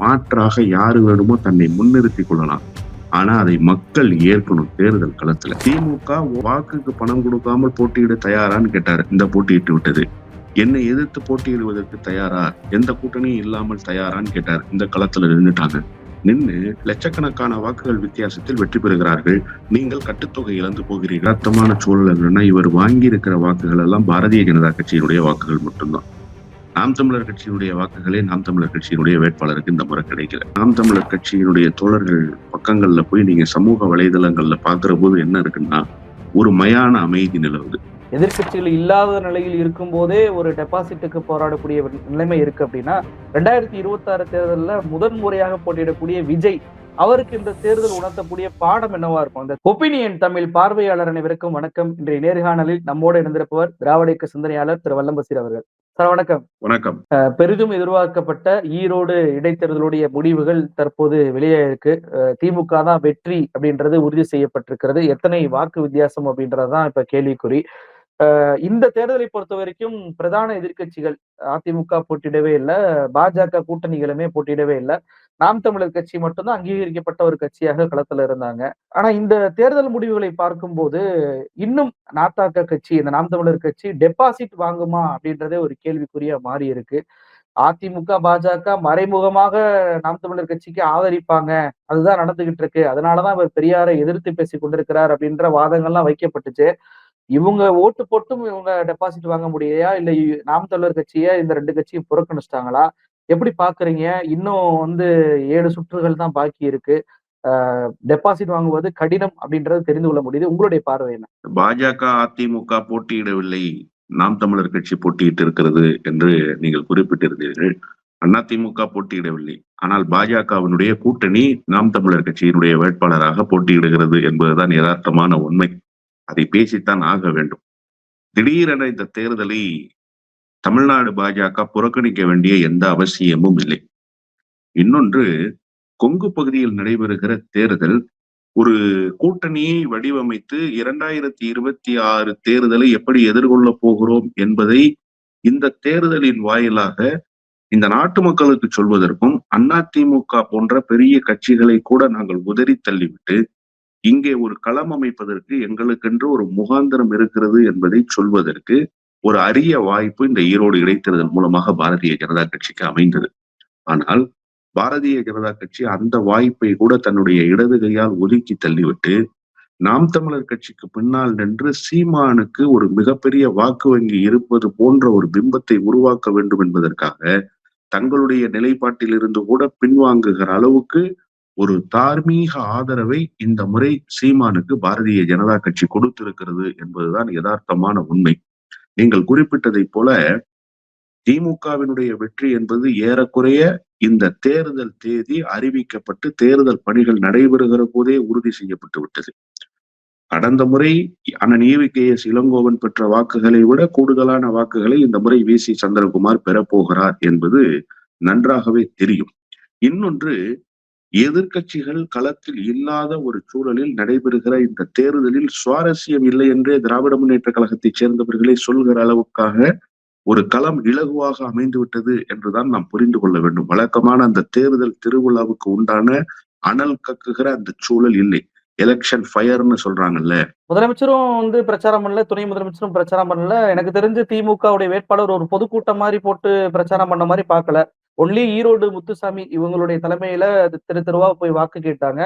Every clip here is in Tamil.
மாற்றாக யாரு வேணுமோ தன்னை முன்னிறுத்தி கொள்ளலாம். ஆனா அதை மக்கள் ஏற்கணும் தேர்தல் களத்துல. திமுக வாக்குக்கு பணம் கொடுக்காமல் போட்டியிட தயாரான்னு கேட்டாரு. இந்த போட்டியிட்டு விட்டது என்னை எதிர்த்து போட்டியிடுவதற்கு தயாரா? எந்த கூட்டணியும் இல்லாமல் தயாரான்னு கேட்டார். இந்த களத்துல நின்றுட்டாங்க நின்று லட்சக்கணக்கான வாக்குகள் வித்தியாசத்தில் வெற்றி பெறுகிறார்கள். நீங்கள் கட்டுத்தொகை இழந்து போகிறீர்கள். அர்த்தமான சூழல் என்னன்னா இவர் வாங்கி இருக்கிற வாக்குகள் எல்லாம் பாரதிய ஜனதா கட்சியினுடைய வாக்குகள் மட்டும்தான். நாம் தமிழர் கட்சியினுடைய வாக்குகளே நாம் தமிழர் கட்சியினுடைய வேட்பாளருக்கு இந்த முறை கிடைக்கல. நாம் தமிழர் கட்சியினுடைய தோழர்கள் பக்கங்கள்ல போய் நீங்க சமூக வலைதளங்கள்ல பாக்குற போது என்ன இருக்குன்னா ஒரு மயான அமைதி நிலவுது. எதிர்க்கட்சிகள் இல்லாத நிலையில் இருக்கும் போதே ஒரு டெபாசிட்டுக்கு போராடக்கூடிய நிலைமை இருக்கு அப்படின்னா ரெண்டாயிரத்தி இருபத்தி ஆறு தேர்தலில் முதன் முறையாக போட்டியிடக்கூடிய விஜய் அவருக்கு இந்த தேர்தல் உணர்த்தக்கூடிய பாடம் என்னவா இருக்கும்? அந்த ஒப்பீனியன் தமிழ் பார்வையாளர் அனைவருக்கும் வணக்கம். இன்றைய நேர்காணலில் நம்மோடு இணைந்திருப்பவர் திராவிட சிந்தனையாளர் திரு வல்லம்பசீர் அவர்கள். சார் வணக்கம். வணக்கம். பெரிதும் எதிர்பார்க்கப்பட்ட ஈரோடு இடைத்தேர்தலுடைய முடிவுகள் தற்போது வெளியே இருக்கு. அஹ் திமுக தான் வெற்றி அப்படின்றது உறுதி செய்யப்பட்டிருக்கிறது. எத்தனை வாக்கு வித்தியாசம் அப்படின்றதுதான் இப்ப கேள்விக்குறி. இந்த தேர்தலை பொறுத்த வரைக்கும் பிரதான எதிர்க்கட்சிகள் அதிமுக போட்டியிடவே இல்லை பாஜக கூட்டணிகளுமே போட்டியிடவே இல்லை. நாம் தமிழர் கட்சி மட்டும்தான் அங்கீகரிக்கப்பட்ட ஒரு கட்சியாக களத்துல இருந்தாங்க. ஆனா இந்த தேர்தல் முடிவுகளை பார்க்கும்போது இன்னும் நாத்தாக்க கட்சி இந்த நாம் தமிழர் கட்சி டெபாசிட் வாங்குமா அப்படின்றதே ஒரு கேள்விக்குறியா மாறி இருக்கு அதிமுக பாஜக மறைமுகமாக நாம் தமிழர் கட்சிக்கு ஆதரிப்பாங்க. அதுதான் நடந்துகிட்டு இருக்கு. அதனாலதான் இவர் பெரியாரை எதிர்த்து பேசி கொண்டிருக்கிறார் அப்படின்ற வாதங்கள்லாம் வைக்கப்பட்டுச்சு. இவங்க ஓட்டு போட்டும் இவங்க டெபாசிட் வாங்க முடியலையா? இல்ல நாம் தமிழர் கட்சியை இந்த ரெண்டு கட்சியும் புறக்கணிச்சிட்டாங்களா? எப்படி பாக்குறீங்க? இன்னும் வந்து ஏழு சுற்றுகள் தான் பாக்கி இருக்கு. டெபாசிட் வாங்குவது கடினம் அப்படின்றது தெரிந்து கொள்ள முடியுது. உங்களுடைய பார்வை என்ன? பாஜக அதிமுக போட்டியிடவில்லை. நாம் தமிழர் கட்சி போட்டியிட்டு இருக்கிறது என்று நீங்கள் குறிப்பிட்டிருந்தீர்கள். அதிமுக போட்டியிடவில்லை. ஆனால் பாஜகவினுடைய கூட்டணி நாம் தமிழர் கட்சியினுடைய வேட்பாளராக போட்டியிடுகிறது என்பதுதான் யதார்த்தமான உண்மை. அதை பேசித்தான் ஆக வேண்டும். திடீரென இந்த தேர்தலை தமிழ்நாடு பாஜக புறக்கணிக்க வேண்டிய எந்த அவசியமும் இல்லை. இன்னொன்று கொங்கு பகுதியில் நடைபெறுகிற தேர்தல் ஒரு கூட்டணியை வடிவமைத்து இரண்டாயிரத்தி இருபத்தி ஆறு தேர்தலை எப்படி எதிர்கொள்ள போகிறோம் என்பதை இந்த தேர்தலின் வாயிலாக இந்த நாட்டு மக்களுக்கு சொல்வதற்கும் அதிமுக போன்ற பெரிய கட்சிகளை கூட நாங்கள் உதறி தள்ளிவிட்டு இங்கே ஒரு களம் அமைப்பதற்கு எங்களுக்கென்று ஒரு முகாந்திரம் இருக்கிறது என்பதை சொல்வதற்கு ஒரு அரிய வாய்ப்பு இந்த ஈரோடு இடைத்தேர்தல் மூலமாக பாரதிய ஜனதா கட்சிக்கு அமைந்தது. ஆனால் பாரதிய ஜனதா கட்சி அந்த வாய்ப்பை கூட தன்னுடைய இடது கையால் ஒதுக்கி தள்ளிவிட்டு நாம் தமிழர் கட்சிக்கு பின்னால் நின்று சீமானுக்கு ஒரு மிகப்பெரிய வாக்கு வங்கி இருப்பது போன்ற ஒரு பிம்பத்தை உருவாக்க வேண்டும் என்பதற்காக தங்களுடைய நிலைப்பாட்டில் இருந்து கூட பின்வாங்குகிற அளவுக்கு ஒரு தார்மீக ஆதரவை இந்த முறை சீமானுக்கு பாரதிய ஜனதா கட்சி கொடுத்திருக்கிறது என்பதுதான் யதார்த்தமான உண்மை. நீங்கள் குறிப்பிட்டதைப் போல திமுகவினுடைய வெற்றி என்பது ஏறக்குறைய இந்த தேர்தல் தேதி அறிவிக்கப்பட்டு தேர்தல் பணிகள் நடைபெறுகிற போதே உறுதி செய்யப்பட்டு விட்டது. கடந்த முறை அண்ணன் ஈவி கே எஸ் இளங்கோவன் பெற்ற வாக்குகளை விட கூடுதலான வாக்குகளை இந்த முறை வி சி சந்திரகுமார் பெறப்போகிறார் என்பது நன்றாகவே தெரியும். இன்னொன்று எதிர்க்கட்சிகள் களத்தில் இல்லாத ஒரு சூழலில் நடைபெறுகிற இந்த தேர்தலில் சுவாரஸ்யம் இல்லை என்றே திராவிட முன்னேற்ற கழகத்தைச் சேர்ந்தவர்களே சொல்கிற அளவுக்காக ஒரு களம் இலகுவாக அமைந்து விட்டது என்றுதான் நாம் புரிந்து கொள்ள வேண்டும். வழக்கமான அந்த தேர்தல் திருவிழாவுக்கு உண்டான அனல் கக்குகிற அந்த சூழல் இல்லை. எலெக்ஷன் ஃபயர்னு சொல்றாங்கல்ல. முதலமைச்சரும் வந்து பிரச்சாரம் பண்ணல துணை முதலமைச்சரும் பிரச்சாரம் பண்ணல. எனக்கு தெரிஞ்சு திமுகவுடைய வேட்பாளர் ஒரு பொதுக்கூட்டம் மாதிரி போட்டு பிரச்சாரம் பண்ண மாதிரி பார்க்கல. ஒன்லி ஈரோடு முத்துசாமி இவங்களுடைய தலைமையில திரு திருவா போய் வாக்கு கேட்டாங்க.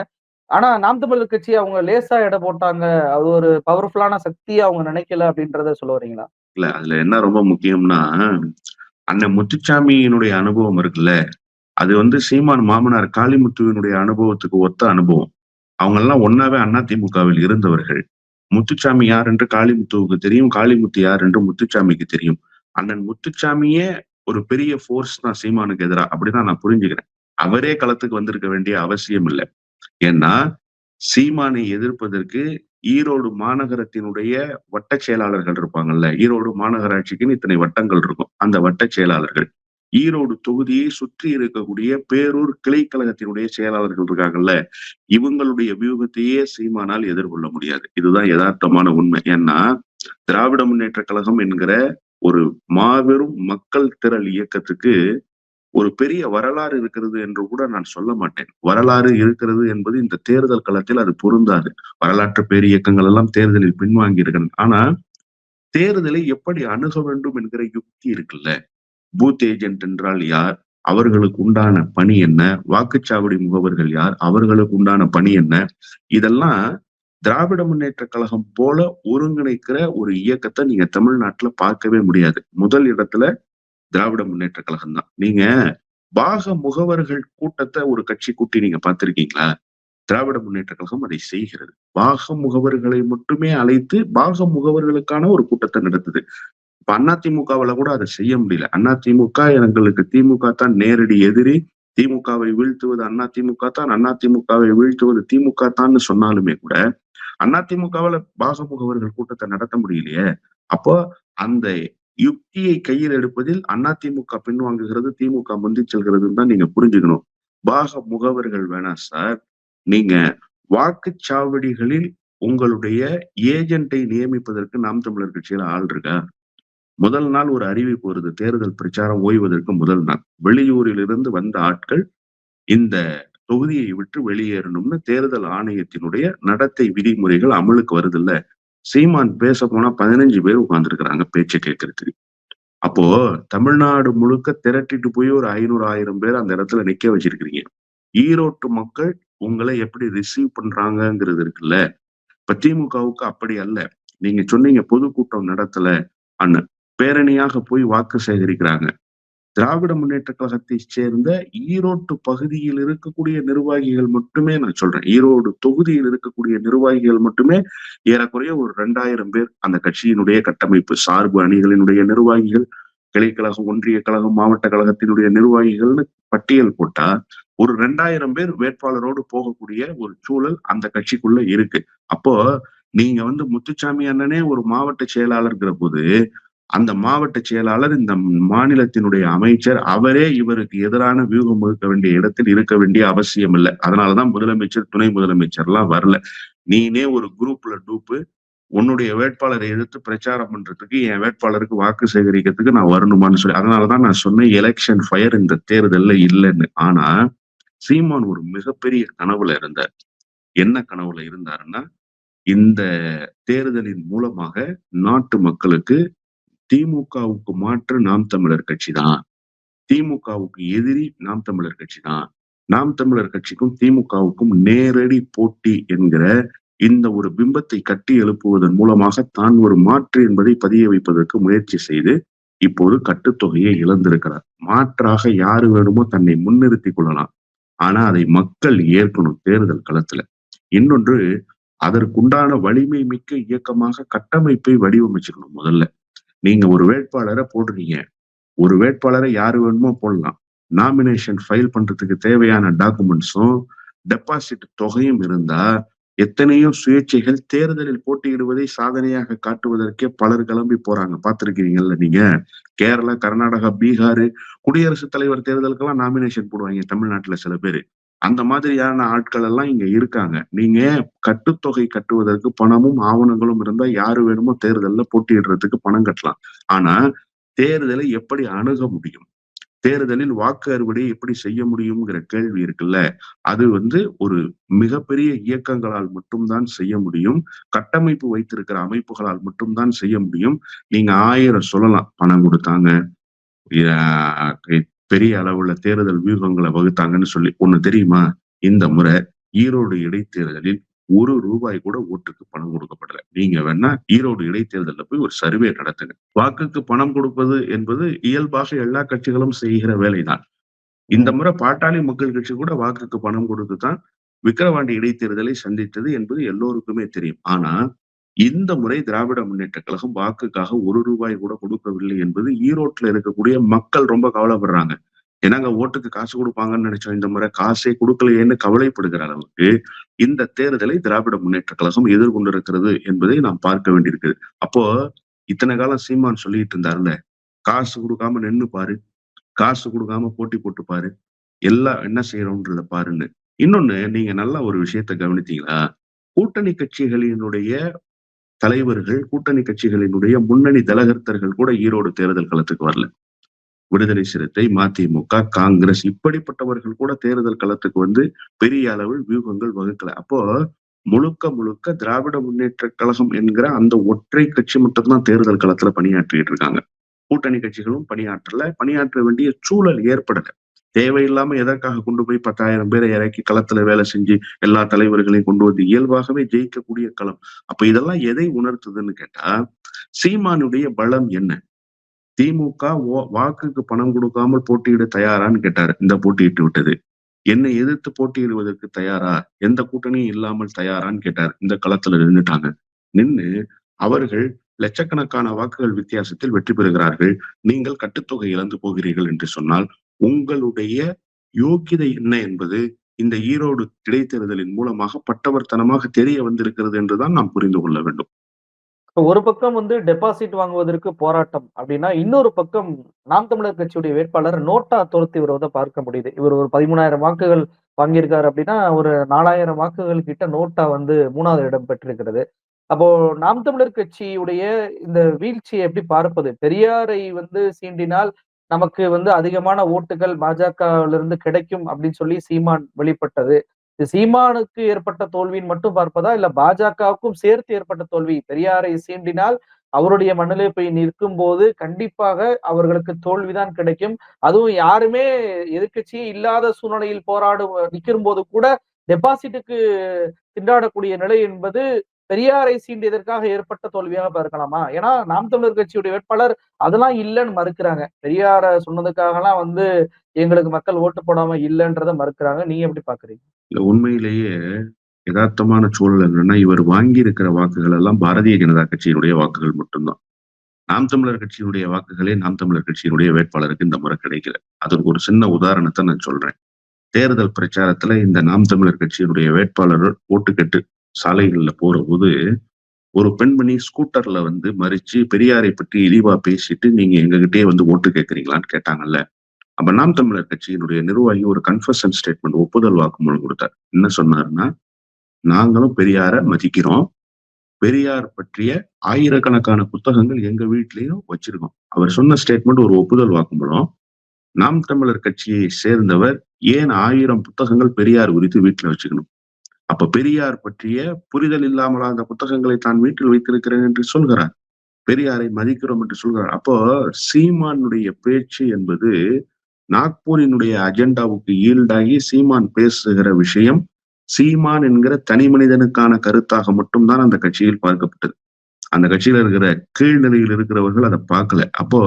ஆனா நாம் தமிழர் கட்சி அவங்க லேசா எடை போட்டாங்க. அது ஒரு பவர்ஃபுல்லான சக்தியை அவங்க நினைக்கல அப்படின்றத சொல்ல வரீங்களா? இல்ல அதுல என்ன ரொம்ப முக்கியம்னா அண்ணன் முத்துச்சாமியினுடைய அனுபவம் இருக்குல்ல. அது வந்து சீமான் மாமனார் காளிமுத்துவினுடைய அனுபவத்துக்கு ஒத்த அனுபவம். அவங்க எல்லாம் ஒன்னாவே அண்ணா திமுகவில் இருந்தவர்கள். முத்துச்சாமி யார் என்று காளிமுத்துவுக்கு தெரியும் காளிமுத்து யார் என்று முத்துச்சாமிக்கு தெரியும். அண்ணன் முத்துச்சாமியே ஒரு பெரிய ஃபோர்ஸ் தான் சீமானுக்கு எதிராக அப்படிதான் நான் புரிஞ்சுக்கிறேன். அவரே களத்துக்கு வந்திருக்க வேண்டிய அவசியம் இல்லை. ஏன்னா சீமானை எதிர்ப்பதற்கு ஈரோடு மாநகரத்தினுடைய வட்ட செயலாளர்கள் இருப்பாங்கல்ல ஈரோடு மாநகராட்சிக்குன்னு இத்தனை வட்டங்கள் இருக்கும். அந்த வட்ட செயலாளர்கள் ஈரோடு தொகுதியை சுற்றி இருக்கக்கூடிய பேரூர் கிளைக்கழகத்தினுடைய செயலாளர்கள் இருக்காங்கல்ல இவங்களுடைய வியூகத்தையே சீமானால் எதிர்கொள்ள முடியாது. இதுதான் யதார்த்தமான உண்மை. ஏன்னா திராவிட முன்னேற்ற கழகம் என்கிற ஒரு மாபெரும் மக்கள் திரள் இயக்கத்துக்கு ஒரு பெரிய வரலாறு இருக்கிறது என்று கூட நான் சொல்ல மாட்டேன். வரலாறு இருக்கிறது என்பது இந்த தேர்தல் களத்தில் அது பொருந்தாது. வரலாற்று பேரியக்கங்கள் எல்லாம் தேர்தலில் பின்வாங்கி இருக்கிறது. ஆனா தேர்தலை எப்படி அணுக வேண்டும் என்கிற யுக்தி இருக்குல்ல. பூத் ஏஜென்ட் என்றால் யார்? அவர்களுக்கு உண்டான பணி என்ன? வாக்குச்சாவடி முகவர்கள் யார்? அவர்களுக்கு உண்டான பணி என்ன? இதெல்லாம் திராவிட முன்னேற்ற கழகம் போல ஒருங்கிணைக்கிற ஒரு இயக்கத்தை நீங்க தமிழ்நாட்டுல பார்க்கவே முடியாது. முதல் இடத்துல திராவிட முன்னேற்ற கழகம் தான். நீங்க பாக முகவர்கள் கூட்டத்தை ஒரு கட்சி கூட்டி நீங்க பார்த்திருக்கீங்களா? திராவிட முன்னேற்ற கழகம் அதை செய்கிறது. பாக முகவர்களை மட்டுமே அழைத்து பாக முகவர்களுக்கான ஒரு கூட்டத்தை நடத்துது. இப்ப அதிமுகவுல கூட அதை செய்ய முடியல. அதிமுக எங்களுக்கு திமுக தான் நேரடி எதிரி. திமுகவை வீழ்த்துவது அதிமுக தான் அதிமுகவை வீழ்த்துவது திமுக தான்னு சொன்னாலுமே கூட அதிமுகவுல பாக முகவர்கள் கூட்டத்தை நடத்த முடியலையே அப்போ அந்த யுக்தியை கையில் எடுப்பதில் அதிமுக பின்வாங்குகிறது திமுக முந்தி செல்கிறதுன்னு தான் நீங்க புரிஞ்சுக்கணும். பாக முகவர்கள் வேணாம் சார் நீங்க வாக்குச்சாவடிகளில் உங்களுடைய ஏஜென்ட்டை நியமிப்பதற்கு நாம் தமிழர் கட்சியில ஆள் இருக்கா? முதல் நாள் ஒரு அறிவிப்பு வருது தேர்தல் பிரச்சாரம் ஓய்வதற்கு முதல் நாள். வெளியூரில் இருந்து வந்த ஆட்கள் இந்த தொகுதியை விட்டு வெளியேறணும்னு தேர்தல் ஆணையத்தினுடைய நடத்தை விதிமுறைகள் அமலுக்கு வருது இல்ல சீமான் பேச போனா பதினஞ்சு பேர் உட்கார்ந்துருக்கிறாங்க பேச்சை கேட்கறதுக்கு. அப்போ தமிழ்நாடு முழுக்க திரட்டிட்டு போய் ஒரு ஐநூறு ஆயிரம் பேர் அந்த இடத்துல நிக்க வச்சிருக்கிறீங்க. ஈரோட்டு மக்கள் உங்களை எப்படி ரிசீவ் பண்றாங்கங்கிறது இருக்குல்ல? இப்ப திமுகவுக்கு அப்படி அல்ல. நீங்க சொன்னீங்க பொதுக்கூட்டம் நடத்தல அண்ணன். பேரணியாக போய் வாக்கு சேகரிக்கிறாங்க. திராவிட முன்னேற்ற கழகத்தை சேர்ந்த ஈரோட்டு பகுதியில் இருக்கக்கூடிய நிர்வாகிகள் மட்டுமே நான் சொல்றேன் ஈரோடு தொகுதியில் இருக்கக்கூடிய நிர்வாகிகள் மட்டுமே ஏறக்குறைய ஒரு ரெண்டாயிரம் பேர் அந்த கட்சியினுடைய கட்டமைப்பு சார்பு அணிகளினுடைய நிர்வாகிகள் கிளைக்கழகம் ஒன்றிய கழகம் மாவட்ட கழகத்தினுடைய நிர்வாகிகள்னு பட்டியல் போட்டா ஒரு ரெண்டாயிரம் பேர் வேட்பாளரோடு போகக்கூடிய ஒரு சூழல் அந்த கட்சிக்குள்ள இருக்கு. அப்போ நீங்க வந்து முத்துச்சாமி அண்ணனே ஒரு மாவட்ட செயலாளர்ங்கிற போது அந்த மாவட்ட செயலாளர் இந்த மாநிலத்தினுடைய அமைச்சர் அவரே இவருக்கு எதிரான வியூகம் வகுக்க வேண்டிய இடத்தில் இருக்க வேண்டிய அவசியம் இல்லை. அதனாலதான் முதலமைச்சர் துணை முதலமைச்சர் எல்லாம் வரல. நீனே ஒரு குரூப்ல டூப்பு உன்னுடைய வேட்பாளரை எதிர்த்து பிரச்சாரம் பண்றதுக்கு என் வேட்பாளருக்கு வாக்கு சேகரிக்கிறதுக்கு நான் வரணுமான்னு சொல்லி அதனாலதான் நான் சொன்னேன் எலெக்ஷன் ஃபயர் இந்த தேர்தல்ல இல்லைன்னு. ஆனா சீமான் ஒரு மிகப்பெரிய கனவுல இருந்தார். என்ன கனவுல இருந்தாருன்னா இந்த தேர்தலின் மூலமாக நாட்டு மக்களுக்கு திமுகவுக்கு மாற்று நாம் தமிழர் கட்சி தான். திமுகவுக்கு எதிரி நாம் தமிழர் கட்சி தான். நாம் தமிழர் கட்சிக்கும் திமுகவுக்கும் நேரடி போட்டி என்கிற இந்த ஒரு பிம்பத்தை கட்டி எழுப்புவதன் மூலமாக தான் ஒரு மாற்று என்பதை பதிய வைப்பதற்கு முயற்சி செய்து இப்போது கட்டுத்தொகையை இழந்திருக்கிறார். மாற்றாக யாரு வேணுமோ தன்னை முன்னிறுத்திக் கொள்ளலாம். ஆனா அதை மக்கள் ஏற்கணும் தேர்தல் களத்துல. இன்னொன்று அதற்குண்டான வலிமை மிக்க இயக்கமாக கட்டமைப்பை வடிவமைச்சிருக்கணும் முதல்ல. நீங்க ஒரு வேட்பாளரை போடுறீங்க. ஒரு வேட்பாளரை யாரு வேணுமோ போடலாம். நாமினேஷன் ஃபைல் பண்றதுக்கு தேவையான டாக்குமெண்ட்ஸும் டெபாசிட் தொகையும் இருந்தா எத்தனையோ சுயேட்சைகள் தேர்தலில் போட்டியிடுவதை சாதனையாக காட்டுவதற்கே பலர் கிளம்பி போறாங்க. பார்த்துருக்கீங்கல்ல நீங்க? கேரளா கர்நாடகா பீகார் குடியரசுத் தலைவர் தேர்தலுக்கெல்லாம் நாமினேஷன் போடுவாங்க தமிழ்நாட்டுல சில பேர். அந்த மாதிரியான ஆட்கள் எல்லாம் இங்க இருக்காங்க. நீங்க கட்டுத்தொகை கட்டுவதற்கு பணமும் ஆவணங்களும் இருந்தா யாரு வேணுமோ தேர்தல்ல போட்டியிடுறதுக்கு பணம் கட்டலாம். ஆனா தேர்தலை எப்படி அணுக முடியும்? தேர்தலில் வாக்கு அறுவடை எப்படி செய்ய முடியுங்கிற கேள்வி இருக்குல்ல. அது வந்து ஒரு மிகப்பெரிய இயக்கங்களால் மட்டும்தான் செய்ய முடியும். கட்டமைப்பு வைத்திருக்கிற அமைப்புகளால் மட்டும்தான் செய்ய முடியும். நீங்க ஆயிரம் சொல்லலாம் பணம் கொடுத்தாங்க. பெரிய அளவுல தேர்தல் வியூகங்களை வகுத்தாங்கன்னு சொல்லி ஒண்ணு தெரியுமா? இந்த முறை ஈரோடு இடைத்தேர்தலில் ஒரு ரூபாய் கூட ஓட்டுக்கு பணம் கொடுக்கப்படல. நீங்க வேணா ஈரோடு இடைத்தேர்தலில் போய் ஒரு சர்வே நடத்துங்க. வாக்குக்கு பணம் கொடுப்பது என்பது இயல்பாக எல்லா கட்சிகளும் செய்கிற வேலைதான். இந்த முறை பாட்டாளி மக்கள் கட்சி கூட வாக்குக்கு பணம் கொடுத்து தான் விக்கிரவாண்டி இடைத்தேர்தலை சந்தித்தது என்பது எல்லோருக்குமே தெரியும். ஆனா இந்த முறை திராவிட முன்னேற்ற கழகம் வாக்குக்காக ஒரு ரூபாய் கூட கொடுக்கவில்லை என்பது ஈரோட்டில் இருக்கக்கூடிய மக்கள் ரொம்ப கவலைப்படுறாங்க. ஏன்னாங்க ஓட்டுக்கு காசு கொடுப்பாங்கன்னு நினைச்சோம் இந்த முறை காசே கொடுக்கலையேன்னு கவலைப்படுகிற அளவுக்கு இந்த தேர்தலை திராவிட முன்னேற்ற கழகம் எதிர்கொண்டிருக்கிறது என்பதை நாம் பார்க்க வேண்டியிருக்குது. அப்போ இத்தனை காலம் சீமான் சொல்லிட்டு இருந்தாருல்ல காசு கொடுக்காம நின்னு பாரு காசு கொடுக்காம போட்டி போட்டு பாரு எல்லாம் என்ன செய்யறோன்றத பாருன்னு. இன்னொன்னு நீங்க நல்லா ஒரு விஷயத்த கவனித்தீங்களா? கூட்டணி கட்சிகளினுடைய தலைவர்கள் கூட்டணி கட்சிகளினுடைய முன்னணி தலகர்த்தர்கள் கூட ஈரோடு தேர்தல் களத்துக்கு வரல. விடுதலை சிறுத்தை மதிமுக காங்கிரஸ் இப்படிப்பட்டவர்கள் கூட தேர்தல் களத்துக்கு வந்து பெரிய அளவில் வியூகங்கள் வகுக்கல. அப்போ முழுக்க முழுக்க திராவிட முன்னேற்ற கழகம் என்கிற அந்த ஒற்றை கட்சி மட்டும்தான் தேர்தல் களத்துல பணியாற்றிட்டு இருக்காங்க. கூட்டணி கட்சிகளும் பணியாற்றல. பணியாற்ற வேண்டிய சூழல் ஏற்படலை. தேவையில்லாம எதற்காக கொண்டு போய் பத்தாயிரம் பேரை இறக்கி களத்துல வேலை செஞ்சு எல்லா தலைவர்களையும் கொண்டு வந்து இயல்பாகவே ஜெயிக்கக்கூடிய களம். அப்ப இதெல்லாம் எதை உணர்த்துதுன்னு கேட்டா சீமானுடைய பலம் என்ன? திமுக வாக்குக்கு பணம் கொடுக்காமல் போட்டியிட தயாரான்னு கேட்டாரு. இந்த போட்டியிட்டு விட்டது. என்னை எதிர்த்து போட்டியிடுவதற்கு தயாரா? எந்த கூட்டணியும் இல்லாமல் தயாரான்னு கேட்டார். இந்த களத்துல நின்றுட்டாங்க நின்று அவர்கள் லட்சக்கணக்கான வாக்குகள் வித்தியாசத்தில் வெற்றி பெறுகிறார்கள். நீங்கள் கட்டுத்தொகை இழந்து போகிறீர்கள் என்று சொன்னால் உங்களுடைய யோக்கியதை என்ன என்பது இந்த ஈரோடு இடைத்தேர்தலின் மூலமாக பட்டவர்த்தனமாக தெரிய வந்திருக்கிறது என்றுதான் நாம் புரிந்து கொள்ள வேண்டும். ஒரு பக்கம் வந்து டெபாசிட் வாங்குவதற்கு போராட்டம் அப்படின்னா இன்னொரு பக்கம் நாம் தமிழர் கட்சியுடைய வேட்பாளர் நோட்டா துரத்தி வருவதை பார்க்க முடியுது. இவர் ஒரு பதிமூணாயிரம் வாக்குகள் வாங்கியிருக்காரு அப்படின்னா ஒரு நாலாயிரம் வாக்குகள் கிட்ட நோட்டா வந்து மூணாவது இடம் பெற்றிருக்கிறது. அப்போ நாம் தமிழர் கட்சியுடைய இந்த வீழ்ச்சியை எப்படி பார்ப்பது? பெரியாரை வந்து சீண்டினால் நமக்கு வந்து அதிகமான ஓட்டுகள் பாஜகவிலிருந்து கிடைக்கும் அப்படின்னு சொல்லி சீமான் வெளிப்பட்டது. சீமானுக்கு ஏற்பட்ட தோல்வின்னு மட்டும் பார்ப்பதா? இல்ல பாஜகவுக்கும் சேர்த்து ஏற்பட்ட தோல்வி? பெரியாரை சீண்டினால் அவருடைய மண்ணிலே போய் நிற்கும் போது கண்டிப்பாக அவர்களுக்கு தோல்விதான் கிடைக்கும். அதுவும் யாருமே எதிர்கட்சியே இல்லாத சூழ்நிலையில் போராடும் நிற்கும் போது கூட டெபாசிட்டுக்கு திண்டாடக்கூடிய நிலை என்பது பெரியாரை சீண்டியதற்காக ஏற்பட்ட தோல்வியாக பார்க்கலாமா? ஏன்னா நாம் தமிழர் கட்சியுடைய வேட்பாளர் அதெல்லாம் இல்லைன்னு மறுக்கிறாங்க. பெரியார சொன்னதுக்காகலாம் வந்து எங்களுக்கு மக்கள் ஓட்டு போடாம இல்லைன்றத மறுக்கிறாங்க. நீங்க எப்படி பாக்குறீங்க இல்ல உண்மையிலேயே யதார்த்தமான சூழல் என்னன்னா இவர் வாங்கி இருக்கிற வாக்குகள் எல்லாம் பாரதிய ஜனதா கட்சியினுடைய வாக்குகள் மட்டும்தான். நாம் தமிழர் கட்சியினுடைய வாக்குகளே நாம் தமிழர் கட்சியினுடைய வேட்பாளருக்கு இந்த முறை கிடைக்கல. அதற்கு ஒரு சின்ன உதாரணத்தை நான் சொல்றேன். தேர்தல் பிரச்சாரத்துல இந்த நாம் தமிழர் கட்சியினுடைய வேட்பாளர் ஓட்டு சாலைகள்ல போற போது ஒரு பெண்மணி ஸ்கூட்டர்ல வந்து மறிச்சு பெரியாரை பற்றி இழிவா பேசிட்டு நீங்க எங்ககிட்டயே வந்து ஓட்டு கேட்கறீங்களான்னு கேட்டாங்கல்ல. அப்ப நாம் தமிழர் கட்சியினுடைய நிர்வாகி ஒரு கன்ஃபர்ஷன் ஸ்டேட்மெண்ட் ஒப்புதல் வாக்குமூலம் கொடுத்தார். என்ன சொன்னாருன்னா நாங்களும் பெரியார மதிக்கிறோம். பெரியார் பற்றிய ஆயிரக்கணக்கான புத்தகங்கள் எங்க வீட்லயும் வச்சிருக்கோம். அவர் சொன்ன ஸ்டேட்மெண்ட் ஒரு ஒப்புதல் வாக்குமூலம். நாம் தமிழர் கட்சியை சேர்ந்தவர் ஏன் ஆயிரம் புத்தகங்கள் பெரியார் குறித்து வீட்டுல வச்சுக்கணும்? அப்ப பெரியார் பற்றிய புரிதல் இல்லாமல் அந்த புத்தகங்களை தான் வீட்டில் வைத்திருக்கிறேன் என்று சொல்கிறார். பெரியாரை மதிக்கிறோம் என்று சொல்கிறார். அப்போ சீமானுடைய பேச்சு என்பது நாக்பூரினுடைய அஜெண்டாவுக்கு ஈல்டாகி சீமான் பேசுகிற விஷயம் சீமான் என்கிற தனி மனிதனுக்கான கருத்தாக மட்டும்தான் அந்த கட்சியில் பார்க்கப்பட்டது. அந்த கட்சியில இருக்கிற கீழ்நிலையில் இருக்கிறவர்கள் அதை பார்க்கல. அப்போ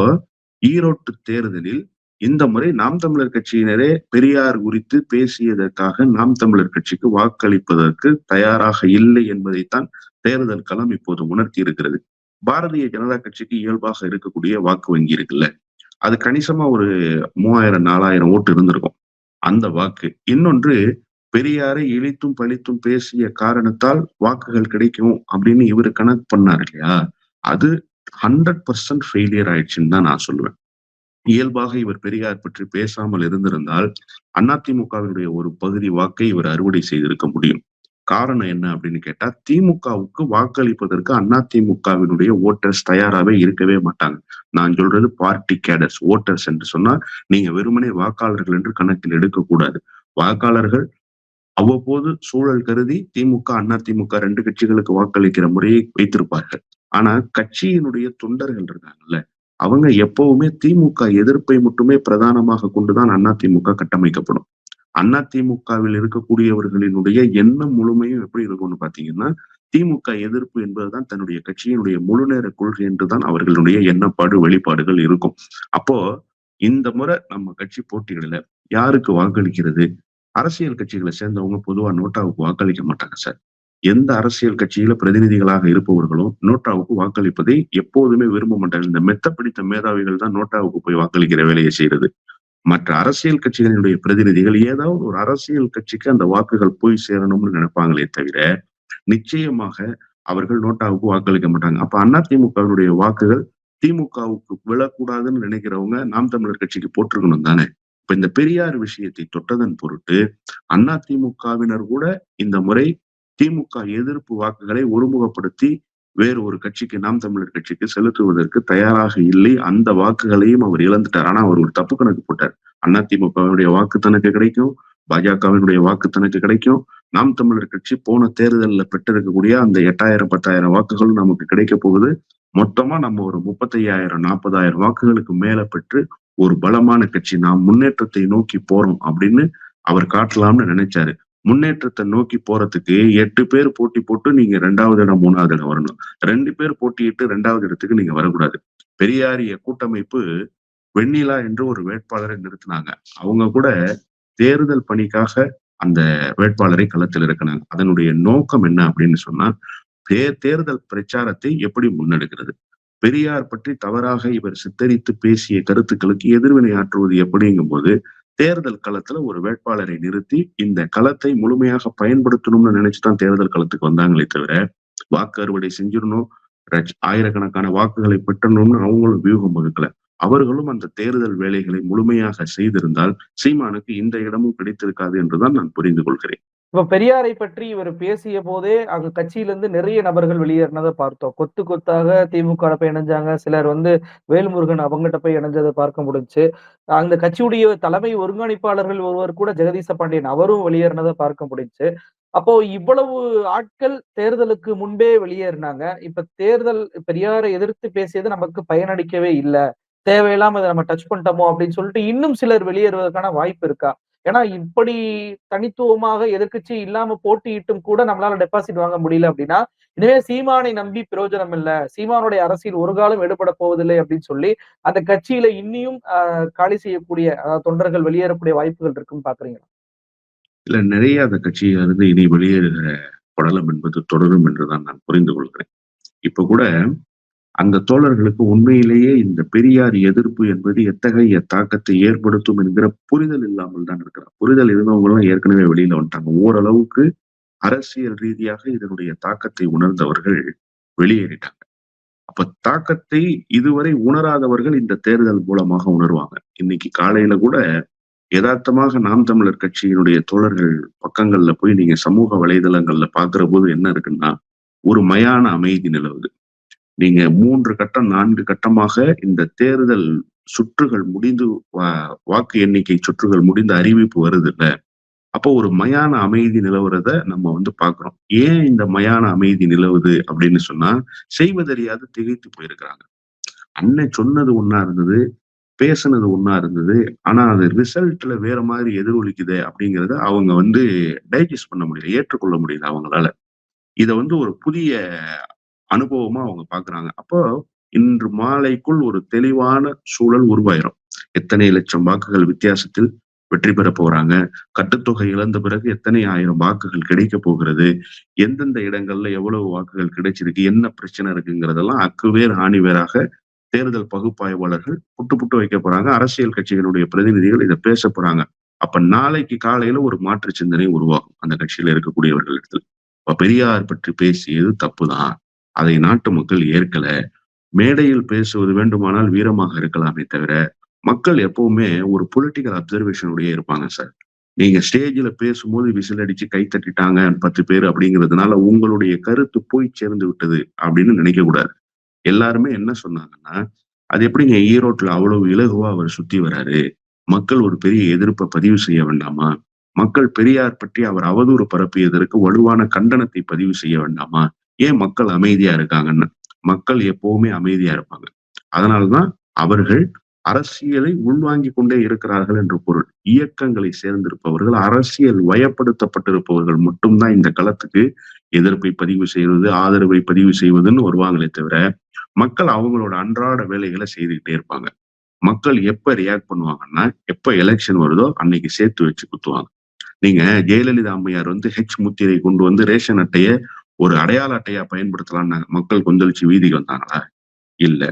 ஈரோட்டு தேர்தலில் இந்த முறை நாம் தமிழர் கட்சியினரே பெரியார் குறித்து பேசியதற்காக நாம் தமிழர் கட்சிக்கு வாக்களிப்பதற்கு தயாராக இல்லை என்பதைத்தான் தேர்தல் களம் இப்போது உணர்த்தி இருக்கிறது. பாரதிய ஜனதா கட்சிக்கு இயல்பாக இருக்கக்கூடிய வாக்கு வங்கி இருக்குல்ல அது கணிசமா ஒரு மூவாயிரம் நாலாயிரம் ஓட்டு இருந்திருக்கும். அந்த வாக்கு இன்னொன்று பெரியாரை இழித்தும் பழித்தும் பேசிய காரணத்தால் வாக்குகள் கிடைக்கும் அப்படின்னு இவர் கணக்கு பண்ணார் இல்லையா? அது ஹண்ட்ரட் பர்சன்ட் ஃபெயிலியர் ஆயிடுச்சுன்னு தான் நான் சொல்லுவேன். இயல்பாக இவர் பெரியார் பற்றி பேசாமல் இருந்திருந்தால் அதிமுகவினுடைய ஒரு பகுதி வாக்கை இவர் அறுவடை செய்திருக்க முடியும். காரணம் என்ன அப்படின்னு கேட்டா திமுகவுக்கு வாக்களிப்பதற்கு அதிமுகவினுடைய ஓட்டர்ஸ் தயாராகவே இருக்கவே மாட்டாங்க. நான் சொல்றது பார்ட்டி கேடர்ஸ் ஓட்டர்ஸ் என்று சொன்னா நீங்க வெறுமனே வாக்காளர்கள் என்று கணக்கில் எடுக்கக்கூடாது. வாக்காளர்கள் அவ்வப்போது சூழல் கருதி திமுக அண்ணா திமுக ரெண்டு கட்சிகளுக்கு வாக்களிக்கிற முறையை வைத்திருப்பார்கள். ஆனா கட்சியினுடைய தொண்டர்கள் இருக்காங்கல்ல அவங்க எப்பவுமே திமுக எதிர்ப்பை மட்டுமே பிரதானமாக கொண்டுதான் அண்ணா திமுக கட்டமைக்கப்படும். அண்ணா திமுகவில் இருக்கக்கூடியவர்களினுடைய எண்ணம் முழுமையும் எப்படி இருக்கும்னு பாத்தீங்கன்னா திமுக எதிர்ப்பு என்பதுதான் தன்னுடைய கட்சியினுடைய முழு நேர கொள்கை என்றுதான் அவர்களுடைய எண்ணப்பாடு வெளிப்பாடுகள் இருக்கும். அப்போ இந்த முறை நம்ம கட்சி போட்டிகளில யாருக்கு வாக்களிக்கிறது? அரசியல் கட்சிகளை சேர்ந்தவங்க பொதுவா நோட்டாவுக்கு வாக்களிக்க மாட்டாங்க சார். எந்த அரசியல் கட்சியில பிரதிநிதிகளாக இருப்பவர்களும் நோட்டாவுக்கு வாக்களிப்பதை எப்போதுமே விரும்ப மாட்டார்கள். இந்த மெத்த பிடித்த மேதாவிகள் தான் நோட்டாவுக்கு போய் வாக்களிக்கிற வேலையை செய்யறது மற்ற அரசியல் கட்சிகளினுடைய பிரதிநிதிகள் ஏதாவது ஒரு அரசியல் கட்சிக்கு அந்த வாக்குகள் போய் சேரணும்னு நினைப்பாங்களே தவிர நிச்சயமாக அவர்கள் நோட்டாவுக்கு வாக்களிக்க மாட்டாங்க. அப்ப அண்ணா திமுகவினுடைய வாக்குகள் திமுகவுக்கு விழக்கூடாதுன்னு நினைக்கிறவங்க நாம் தமிழர் கட்சிக்கு போட்டிருக்கணும் தானே? இப்ப இந்த பெரியார் விஷயத்தை தொட்டதன் பொருட்டு அண்ணா திமுகவினர் கூட இந்த முறை திமுக எதிர்ப்பு வாக்குகளை ஒருமுகப்படுத்தி வேறு ஒரு கட்சிக்கு நாம் தமிழர் கட்சிக்கு செலுத்துவதற்கு தயாராக இல்லை. அந்த வாக்குகளையும் அவர் இழந்துட்டார். ஆனா அவர் ஒரு தப்பு கணக்கு போட்டார். அதிமுகவினுடைய வாக்கு தனக்கு கிடைக்கும். பாஜகவினுடைய வாக்கு தனக்கு கிடைக்கும். நாம் தமிழர் கட்சி போன தேர்தலில் பெற்றிருக்கக்கூடிய அந்த எட்டாயிரம் பத்தாயிரம் வாக்குகளும் நமக்கு கிடைக்க போகுது. மொத்தமா நம்ம ஒரு முப்பத்தையாயிரம் நாற்பதாயிரம் வாக்குகளுக்கு மேல பெற்று ஒரு பலமான கட்சி. நாம் முன்னேற்றத்தை நோக்கி போறோம் அப்படின்னு அவர் காட்டலாம்னு நினைச்சாரு. முன்னேற்றத்தை நோக்கி போறதுக்கு எட்டு பேர் போட்டி போட்டு நீங்க ரெண்டாவது இடம் மூணாவது இடம் வரணும். ரெண்டு பேர் போட்டியிட்டு ரெண்டாவது இடத்துக்கு நீங்க வரக்கூடாது. பெரியாரிய கூட்டமைப்பு வெண்ணிலா என்று ஒரு வேட்பாளரை நிறுத்தினாங்க. அவங்க கூட தேர்தல் பணிக்காக அந்த வேட்பாளரை களத்தில் இருக்கணும் அதனுடைய நோக்கம் என்ன அப்படின்னு சொன்னா தே தேர்தல் பிரச்சாரத்தை எப்படி முன்னெடுக்கிறது? பெரியார் பற்றி தவறாக இவர் சித்தரித்து பேசிய கருத்துக்களுக்கு எதிர்வினை ஆற்றுவது எப்படிங்கும் போது தேர்தல் களத்துல ஒரு வேட்பாளரை நிறுத்தி இந்த களத்தை முழுமையாக பயன்படுத்தணும்னு நினைச்சுதான் தேர்தல் களத்துக்கு வந்தாங்களே தவிர வாக்கு அறுவடை செஞ்சிடணும் ஆயிரக்கணக்கான வாக்குகளை பெற்றணும்னு அவங்களும் வியூகம் வகுக்கல அவர்களும் அந்த தேர்தல் வேலைகளை முழுமையாக செய்திருந்தால் சீமானுக்கு இந்த இடமும் கிடைத்திருக்காது என்றுதான் நான் புரிந்து கொள்கிறேன். இப்ப பெரியாரை பற்றி இவர் பேசிய போதே அங்க கட்சியிலிருந்து நிறைய நபர்கள் வெளியேறினதை பார்த்தோம். கொத்து கொத்தாக திமுக போய் இணைஞ்சாங்க. சிலர் வந்து வேல்முருகன் அவங்ககிட்ட போய் இணைஞ்சதை பார்க்க முடிஞ்சு. அந்த கட்சியுடைய தலைமை ஒருங்கிணைப்பாளர்கள் ஒருவர் கூட ஜெகதீச பாண்டியன் அவரும் வெளியேறினதை பார்க்க முடிஞ்சு. அப்போ இவ்வளவு ஆட்கள் தேர்தலுக்கு முன்பே வெளியேறினாங்க. இப்ப தேர்தல் பெரியாரை எதிர்த்து பேசியது நமக்கு பயனளிக்கவே இல்லை. தேவையில்லாம இதை நம்ம டச் பண்ணிட்டோமோ அப்படின்னு சொல்லிட்டு இன்னும் சிலர் வெளியேறுவதற்கான வாய்ப்பு இருக்கா? ஏன்னா இப்படி தனித்துவமாக எதிர்கட்சி இல்லாம போட்டியிட்டும் கூட நம்மளால டெபாசிட் வாங்க முடியல அப்படின்னா இனிமே சீமானை நம்பி பிரயோஜனம் இல்ல. சீமானுடைய அரசியல் ஒரு காலம் எடுபட போவதில்லை அப்படின்னு சொல்லி அந்த கட்சியில இன்னியும் காலி செய்யக்கூடிய தொண்டர்கள் வெளியேறக்கூடிய வாய்ப்புகள் இருக்குன்னு பாக்குறீங்களா? இல்ல நிறைய அந்த கட்சியிலிருந்து இனி வெளியேறுகிற படலம் என்பது தொடரும் என்றுதான் நான் புரிந்து கொள்கிறேன். இப்ப கூட அந்த தோழர்களுக்கு உண்மையிலேயே இந்த பெரியார் எதிர்ப்பு என்பது எத்தகைய தாக்கத்தை ஏற்படுத்தும் என்கிற புரிதல் இல்லாமல் தான் இருக்கிறார் புரிதல் இருந்தவங்களாம் ஏற்கனவே வெளியில வந்துட்டாங்க. ஓரளவுக்கு அரசியல் ரீதியாக இதனுடைய தாக்கத்தை உணர்ந்தவர்கள் வெளியேறிட்டாங்க. அப்ப தாக்கத்தை இதுவரை உணராதவர்கள் இந்த தேர்தல் மூலமாக உணர்வாங்க. இன்னைக்கு காலையில கூட யதார்த்தமாக நாம் தமிழர் கட்சியினுடைய தோழர்கள் பக்கங்கள்ல போய் நீங்க சமூக வலைதளங்கள்ல பாக்குற போது என்ன இருக்குன்னா ஒரு மயான அமைதி நிலவுது. நீங்க மூன்று கட்டம் நான்கு கட்டமாக இந்த தேர்தல் சுற்றுகள் முடிந்து வாக்கு எண்ணிக்கை சுற்றுகள் முடிந்து அறிவிப்பு வருது இல்ல அப்போ ஒரு மயான அமைதி நிலவுறத நம்ம வந்து பாக்குறோம். ஏன் இந்த மயான அமைதி நிலவுது அப்படின்னு சொன்னா செய்வதறியாது திகைத்து போயிருக்கிறாங்க. அண்ணன் சொன்னது ஒன்னா இருந்தது பேசுனது ஒன்னா இருந்தது ஆனா அது ரிசல்ட்ல வேற மாதிரி எதிரொலிக்குது அப்படிங்கிறத அவங்க வந்து டைஜஸ்ட் பண்ண முடியல ஏற்றுக்கொள்ள முடியல அவங்களால. இதை வந்து ஒரு புதிய அனுபவமா அவங்க பாக்குறாங்க. அப்போ இன்று மாலைக்குள் ஒரு தெளிவான சூழல் உருவாயிரும். எத்தனை லட்சம் வாக்குகள் வித்தியாசத்தில் வெற்றி பெற போறாங்க? கட்டுத்தொகை இழந்த பிறகு எத்தனை ஆயிரம் வாக்குகள் கிடைக்க போகிறது? எந்தெந்த இடங்கள்ல எவ்வளவு வாக்குகள் கிடைச்சிருக்கு? என்ன பிரச்சனை இருக்குங்கிறதெல்லாம் அக்குவேர் ஆணிவேராக தேர்தல் பகுப்பாய்வாளர்கள் புட்டு புட்டு வைக்க போறாங்க. அரசியல் கட்சிகளுடைய பிரதிநிதிகள் இதை பேச போறாங்க. அப்ப நாளைக்கு காலையில ஒரு மாற்று சிந்தனை உருவாகும். அந்த கட்சியில இருக்கக்கூடியவர்கள் இடத்துல. இப்ப பெரியார் பற்றி பேசியது தப்புதான். அதை நாட்டு மக்கள் ஏற்கல. மேடையில் பேசுவது வேண்டுமானால் வீரமாக இருக்கலாமே தவிர மக்கள் எப்பவுமே ஒரு பொலிட்டிக்கல் அப்சர்வேஷனுடைய இருப்பாங்க சார் நீங்க ஸ்டேஜில் பேசும்போது விசில் அடிச்சு கை தட்டிட்டாங்க பத்து பேர் அப்படிங்கிறதுனால உங்களுடைய கருத்து போய் சேர்ந்து விட்டது அப்படின்னு நினைக்க கூடாது. எல்லாருமே என்ன சொன்னாங்கன்னா அது எப்படிங்க ஈரோட்ல அவ்வளவு இலகுவா அவர் சுத்தி வராரு? மக்கள் ஒரு பெரிய எதிர்ப்பை பதிவு செய்ய வேண்டாமா? மக்கள் பெரியார் பற்றி அவர் அவதூறு பரப்பியதற்கு வலுவான கண்டனத்தை பதிவு செய்ய வேண்டாமா? ஏன் மக்கள் அமைதியா இருக்காங்கன்னு மக்கள் எப்பவுமே அமைதியா இருப்பாங்க. அதனால்தான் அவர்கள் அரசியலை உள்வாங்கி கொண்டே இருக்கிறார்கள் என்று பொருள். இயக்கங்களை சேர்ந்திருப்பவர்கள் அரசியல் வயப்படுத்தப்பட்டிருப்பவர்கள் மட்டும்தான் இந்த களத்துக்கு எதிர்ப்பை பதிவு செய்வது ஆதரவை பதிவு செய்வதுன்னு வருவாங்களே தவிர மக்கள் அவங்களோட அன்றாட வேலைகளை செய்துக்கிட்டே இருப்பாங்க. மக்கள் எப்ப ரியாக்ட் பண்ணுவாங்கன்னா எப்ப எலெக்ஷன் வருதோ அன்னைக்கு சேர்த்து வச்சு குத்துவாங்க. நீங்க ஜெயலலிதா அம்மையார் வந்து ஹெச் முத்திரை கொண்டு வந்து ரேஷன் அட்டையை ஒரு அடையாள அட்டையா பயன்படுத்தலாம்னு மக்கள் கொந்தளிச்சு வீதிக்கு வந்தாங்களா? இல்ல.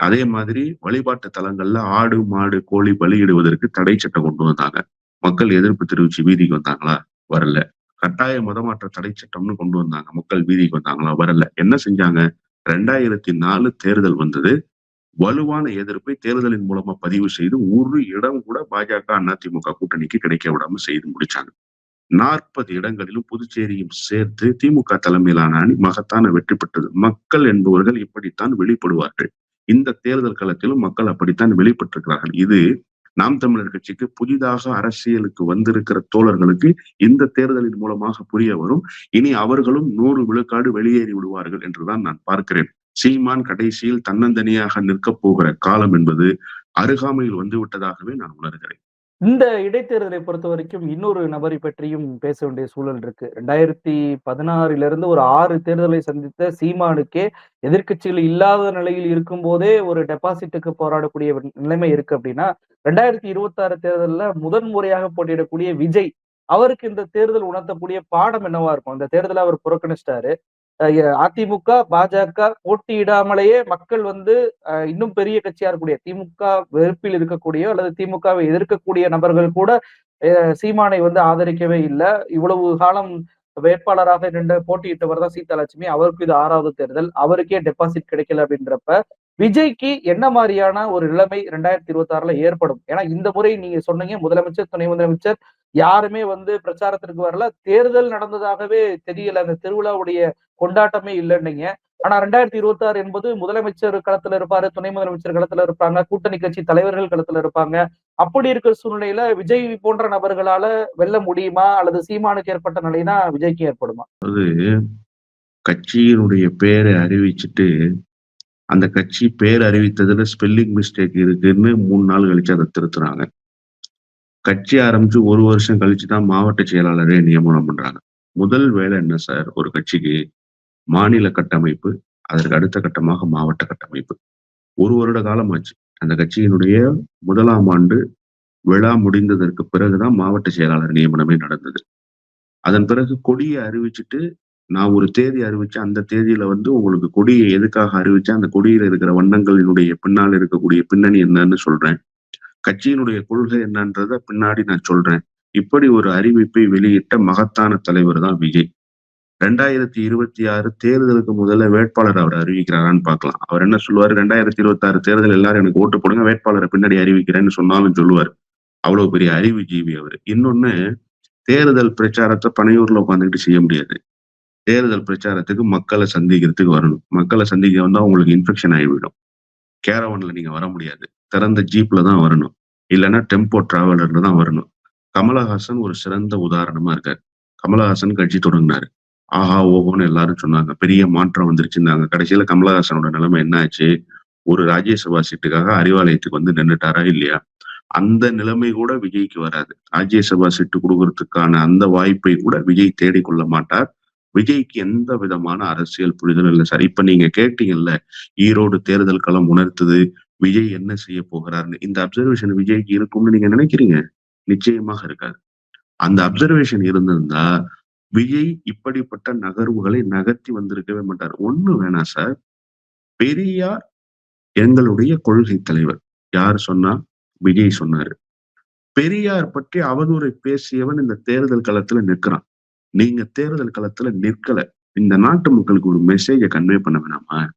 அதே மாதிரி வழிபாட்டு தலங்கள்ல ஆடு மாடு கோழி பலியிடுவதற்கு தடை சட்டம் கொண்டு வந்தாங்க. மக்கள் எதிர்ப்பு தெரிவிச்சு வீதிக்கு வந்தாங்களா? வரல. கட்டாய மதமாற்ற தடை சட்டம்னு கொண்டு வந்தாங்க. மக்கள் வீதிக்கு வந்தாங்களா? வரல. என்ன செஞ்சாங்க? ரெண்டாயிரத்தி நாலு தேர்தல் வந்தது. வலுவான எதிர்ப்பை தேர்தலின் மூலமா பதிவு செய்து ஒரு இடம் கூட பாஜக அதிமுக கூட்டணிக்கு கிடைக்க விடாம செய்து முடிச்சாங்க. நாற்பது இடங்களிலும் புதுச்சேரியும் சேர்த்து திமுக தலைமையிலான அணி மகத்தான வெற்றி பெற்றது. மக்கள் என்பவர்கள் இப்படித்தான் வெளிப்படுவார்கள். இந்த தேர்தல் களத்திலும் மக்கள் அப்படித்தான் வெளிப்பட்டிருக்கிறார்கள். இது நாம் தமிழர் கட்சிக்கு புதிதாக அரசியலுக்கு வந்திருக்கிற தோழர்களுக்கு இந்த தேர்தலின் மூலமாக புரிய வரும். இனி அவர்களும் நூறு விழுக்காடு வெளியேறி விடுவார்கள் என்றுதான் நான் பார்க்கிறேன். சீமான் கடைசியில் தன்னந்தனியாக நிற்கப் போகிற காலம் என்பது அருகாமையில் வந்து விட்டதாகவே நான் உணர்கிறேன். இந்த இடைத்தேர்தலை பொறுத்த வரைக்கும் இன்னொரு நபரை பற்றியும் பேச வேண்டிய சூழல் இருக்கு. ரெண்டாயிரத்தி பதினாறுல இருந்து ஒரு ஆறு தேர்தலை சந்தித்த சீமானுக்கே எதிர்க்கட்சிகள் இல்லாத நிலையில் இருக்கும் போதே ஒரு டெபாசிட்டுக்கு போராடக்கூடிய நிலைமை இருக்கு அப்படின்னா ரெண்டாயிரத்தி இருபத்தி ஆறு தேர்தலில் முதன் முறையாக போட்டியிடக்கூடிய விஜய் அவருக்கு இந்த தேர்தல் உணர்த்தக்கூடிய பாடம் என்னவா இருக்கும்? இந்த தேர்தலை அவர் புறக்கணிச்சிட்டாரு. அதிமுக பாஜக போட்டியிடாமலேயே மக்கள் வந்து இன்னும் பெரிய கட்சியா இருக்கக்கூடிய திமுக வெறுப்பில் இருக்கக்கூடிய அல்லது திமுகவை எதிர்க்கக்கூடிய நபர்கள் கூட சீமானை வந்து ஆதரிக்கவே இல்லை. இவ்வளவு காலம் வேட்பாளராக நின்று போட்டியிட்டவர் தான் சீதாலட்சுமி. அவருக்கு இது ஆறாவது தேர்தல். அவருக்கே டெபாசிட் கிடைக்கல அப்படின்றப்ப விஜய்க்கு என்ன மாதிரியான ஒரு நிலைமை ரெண்டாயிரத்தி இருபத்தி ஆறுல ஏற்படும்? ஏன்னா இந்த முறை நீங்க சொன்னீங்க முதலமைச்சர் துணை முதலமைச்சர் யாருமே வந்து பிரச்சாரத்திற்கு வரல. தேர்தல் நடந்ததாகவே தெரியல. அந்த திருவிழாவுடைய கொண்டாட்டமே இல்லைன்னீங்க. ஆனா ரெண்டாயிரத்தி இருபத்தி ஆறு என்பது முதலமைச்சர் களத்துல இருப்பாரு துணை முதலமைச்சர் களத்துல இருப்பாங்க கூட்டணி கட்சி தலைவர்கள் களத்துல இருப்பாங்க. அப்படி இருக்கிற சூழ்நிலையில விஜய் போன்ற நபர்களால வெல்ல முடியுமா? அல்லது சீமானுக்கு ஏற்பட்ட நிலைனா விஜய்க்கு ஏற்படுமா? அது கட்சியினுடைய பேரை அறிவிச்சுட்டு அந்த கட்சி பேர் அறிவித்ததுல ஸ்பெல்லிங் மிஸ்டேக் இருக்குன்னு மூணு நாள் கழிச்சு அதை திருத்துறாங்க. கட்சி ஆரம்பிச்சு ஒரு வருஷம் கழிச்சு தான் மாவட்ட செயலாளரே நியமனம் பண்றாங்க. முதல் வேலை என்ன சார்? ஒரு கட்சிக்கு மாநில கட்டமைப்பு அதற்கு அடுத்த கட்டமாக மாவட்ட கட்டமைப்பு. ஒரு வருட காலமாச்சு. அந்த கட்சியினுடைய முதலாம் ஆண்டு விழா முடிந்ததற்கு பிறகுதான் மாவட்ட செயலாளர் நியமனமே நடந்தது. அதன் பிறகு கொடியை அறிவிச்சுட்டு நான் ஒரு தேதி அறிவிச்சேன் அந்த தேதியில வந்து உங்களுக்கு கொடியை எதுக்காக அறிவிச்சேன் அந்த கொடியில இருக்கிற வண்ணங்களினுடைய பின்னால் இருக்கக்கூடிய பின்னணி என்னன்னு சொல்றேன். கட்சியினுடைய கொள்கை என்னன்றத பின்னாடி நான் சொல்றேன். இப்படி ஒரு அறிவிப்பை வெளியிட்ட மகத்தான தலைவர் தான் விஜய். ரெண்டாயிரத்தி இருபத்தி ஆறு தேர்தலுக்கு முதல்ல வேட்பாளர் அவர் அறிவிக்கிறாரான்னு பார்க்கலாம். அவர் என்ன சொல்லுவாரு? ரெண்டாயிரத்தி இருபத்தி ஆறு தேர்தல் எல்லாரும் எனக்கு ஓட்டு போடுங்க வேட்பாளரை பின்னாடி அறிவிக்கிறேன்னு சொன்னாலும் சொல்லுவார். அவ்வளவு பெரிய அறிவு ஜீவி அவர். இன்னொன்னு தேர்தல் பிரச்சாரத்தை பனையூர்ல உட்காந்துக்கிட்டு செய்ய முடியாது. தேர்தல் பிரச்சாரத்துக்கு மக்களை சந்திக்கிறதுக்கு வரணும். மக்களை சந்திக்க வந்தா உங்களுக்கு இன்ஃபெக்ஷன் ஆகிவிடும். கேரவன்ல நீங்க வர முடியாது. திறந்த ஜீப்ல தான் வரணும். இல்லைன்னா டெம்போ டிராவலர்ல தான் வரணும். கமலஹாசன் ஒரு சிறந்த உதாரணமா இருக்காரு. கமலஹாசன் கட்சி தொடங்கினாரு. ஆஹா ஓஹோன்னு எல்லாரும் சொன்னாங்க. பெரிய மாற்றம் வந்துருச்சுருந்தாங்க கடைசியில கமலஹாசனோட நிலைமை என்ன ஆச்சு? ஒரு ராஜ்யசபா சீட்டுக்காக அறிவாலயத்துக்கு வந்து நின்றுட்டாரா இல்லையா? அந்த நிலைமை கூட விஜய்க்கு வராது. ராஜ்யசபா சீட்டு கொடுக்கறதுக்கான அந்த வாய்ப்பை கூட விஜய் தேடிக்கொள்ள மாட்டார். விஜய்க்கு எந்த விதமான அரசியல் புரிதல் இல்லை சார். இப்ப நீங்க கேட்டீங்கல்ல ஈரோடு தேர்தல் களம் உணர்த்துது விஜய் என்ன செய்ய போகிறாருன்னு. இந்த அப்சர்வேஷன் விஜய்க்கு இருக்கும்னு நீங்க நினைக்கிறீங்க? நிச்சயமாக இருக்காது. அந்த அப்சர்வேஷன் இருந்திருந்தா விஜய் இப்படிப்பட்ட நகர்வுகளை நகர்த்தி வந்திருக்கவே மாட்டார். ஒண்ணு வேணாம் சார் பெரியார் எங்களுடைய கொள்கை தலைவர். யார் சொன்னா? விஜய் சொன்னாரு. பெரியார் பற்றி அவதூறை பேசியவன் இந்த தேர்தல் களத்துல நிற்கிறான். நீங்க தேர்தல் களத்துல நிற்கல. இந்த நாட்டு மக்களுக்கு ஒரு மெசேஜை கன்வே பண்ண வேணாமா?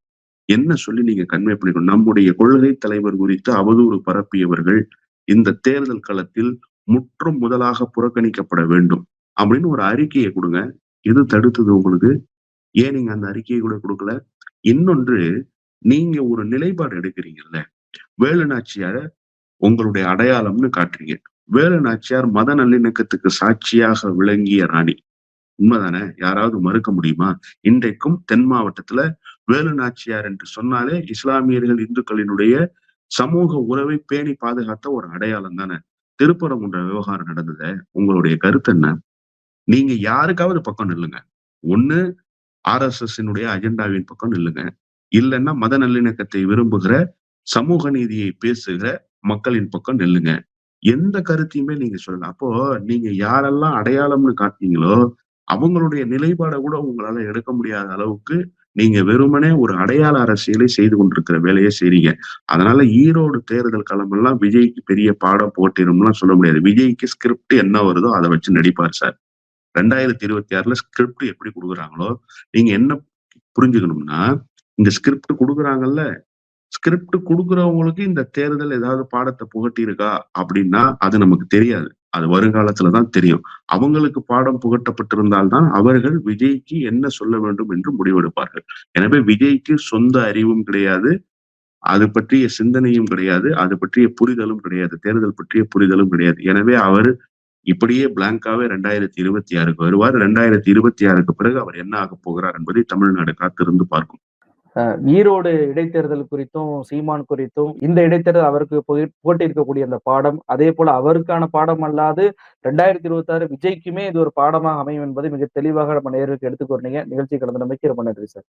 என்ன சொல்லி நீங்க கன்வே பண்ணிக்கணும் நம்முடைய கொள்கை தலைவர் குறித்து அவதூறு பரப்பியவர்கள் இந்த தேர்தல் களத்தில் முற்றும் முதலாக புறக்கணிக்கப்பட வேண்டும். அப்படின்னு ஒரு அறிக்கையை கொடுங்க. எது தடுத்தது உங்களுக்கு? ஏன் நீங்க அந்த அறிக்கையை கூட கொடுக்கல? இன்னொன்று நீங்க ஒரு நிலைப்பாடு எடுக்கிறீங்கல்ல. வேலுநாச்சியார உங்களுடைய அடையாளம்னு காட்டுறீங்க. வேலுநாச்சியார் மத நல்லிணக்கத்துக்கு சாட்சியாக விளங்கிய ராணி. உண்மைதானே? யாராவது மறுக்க முடியுமா? இன்றைக்கும் தென் மாவட்டத்துல வேலுநாச்சியார் என்று சொன்னாலே இஸ்லாமியர்கள் இந்துக்களினுடைய சமூக உறவை பேணி பாதுகாத்த ஒரு அடையாளம் தானே? திருப்பரங்குன்ற விவகாரம் நடந்தத. உங்களுடைய கருத்து என்ன? நீங்க யாருக்காவது பக்கம் நில்லுங்க. ஒண்ணு ஆர் எஸ் எஸ் அஜெண்டாவின் பக்கம் நில்லுங்க. இல்லைன்னா மத நல்லிணக்கத்தை விரும்புகிற சமூக நீதியை பேசுகிற மக்களின் பக்கம் நில்லுங்க. எந்த கருத்தையுமே நீங்க சொல்லல. அப்போ நீங்க யாரெல்லாம் அடையாளம்னு காட்டினீங்களோ அவங்களுடைய நிலைப்பாடை கூட உங்களால எடுக்க முடியாத அளவுக்கு நீங்க வெறுமனே ஒரு அடையாள அரசியலை செய்து கொண்டிருக்கிற வேலையை செய்றீங்க. அதனால ஈரோடு தேர்தல் களமெல்லாம் விஜய்க்கு பெரிய பாடம் போட்டிடும்லாம் சொல்ல முடியாது. விஜய்க்கு ஸ்கிரிப்ட் என்ன வருதோ அதை வச்சு நடிப்பார் சார். ரெண்டாயிரத்தி இருபத்தி ஆறுல ஸ்கிரிப்ட் எப்படி கொடுக்குறாங்களோ நீங்க என்ன புரிஞ்சுக்கணும்னா இந்த ஸ்கிரிப்ட் கொடுக்குறாங்கல்ல ஸ்கிரிப்ட் கொடுக்குறவங்களுக்கு இந்த தேர்தல் ஏதாவது பாடத்தை புகட்டி இருக்கா அப்படின்னா அது நமக்கு தெரியாது. அது வருங்காலத்துல தான் தெரியும். அவங்களுக்கு பாடம் புகட்டப்பட்டிருந்தால்தான் அவர்கள் விஜய்க்கு என்ன சொல்ல வேண்டும் என்று முடிவெடுப்பார்கள். எனவே விஜய்க்கு சொந்த அறிவும் கிடையாது அது பற்றிய சிந்தனையும் கிடையாது அது பற்றிய புரிதலும் கிடையாது தேர்தல் பற்றிய புரிதலும் கிடையாது. எனவே அவர் இப்படியே பிளாங்காவே ரெண்டாயிரத்தி இருபத்தி ஆறுக்கு வருவார். ரெண்டாயிரத்தி இருபத்தி ஆறுக்கு பிறகு அவர் என்ன ஆக போகிறார் என்பதை தமிழ்நாடு காத்திருந்து பார்க்கும். ஈரோடு இடைத்தேர்தல் குறித்தும் சீமான் குறித்தும் இந்த இடைத்தேர்தல் அவருக்கு போய்- போட்டியிருக்கக்கூடிய அந்த பாடம் அதே போல அவருக்கான பாடம் அல்லாது ரெண்டாயிரத்தி இருபத்தி ஆறு விஜய்க்குமே இது ஒரு பாடமாக அமையும் என்பதை மிக தெளிவாக நம்ம நேருக்கு எடுத்துக்கொண்டீங்க நிகழ்ச்சி கடந்த நம்பிக்கை ரொம்ப நன்றி சார்.